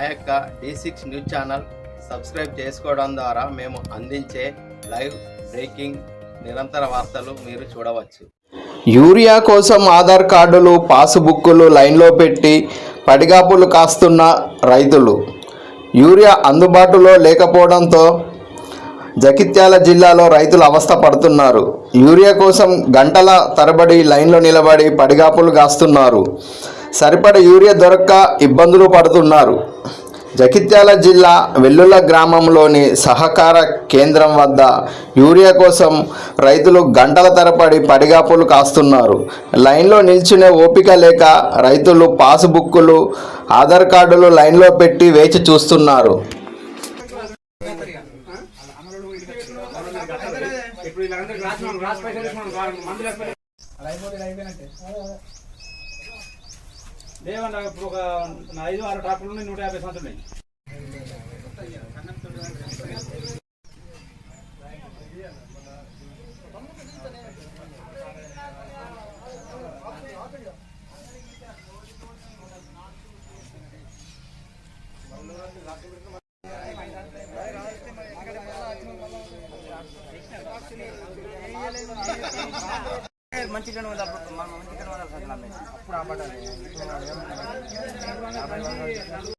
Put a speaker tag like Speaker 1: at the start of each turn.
Speaker 1: మా యొక్క D six news channel subscribe చేసుకోవడం ద్వారా మేము అందించే లైవ్ బ్రేకింగ్ నిరంతర వార్తలు మీరు చూడవచ్చు. యూరియా కోసం ఆధార్ కార్డులు పాసుబుక్కులు లైన్లో పెట్టి పడిగాపులు కాస్తున్న రైతులు. యూరియా అందుబాటులో లేకపోవడంతో జగిత్యాల జిల్లాలో రైతులు అవస్థ పడుతున్నారు. యూరియా కోసం గంటల తరబడి లైన్లో నిలబడి పడిగాపులు కాస్తున్నారు. సరిపడ యూరియా దొరక్క ఇబ్బందులు పడుతున్నారు. జగిత్యాల జిల్లా వెల్లుల గ్రామంలోని సహకార కేంద్రం వద్ద యూరియా కోసం రైతులు గంటల తరబడి పడిగాపులు కాస్తున్నారు. లైన్లో నిల్చునే ఓపిక లేక రైతులు పాసుబుక్కులు ఆధార్ కార్డులు లైన్లో పెట్టి వేచి చూస్తున్నారు.
Speaker 2: ఇప్పుడు లేవండి ఇప్పుడు ఒక ఐదు ఆరు ట్రాక్టర్లు ఉన్నాయి నూట యాభై సంవత్సరాలు మంచి
Speaker 3: మంచిగానే ఉంది అప్పుడు. మనం మంచిగానే అప్పుడు ఆ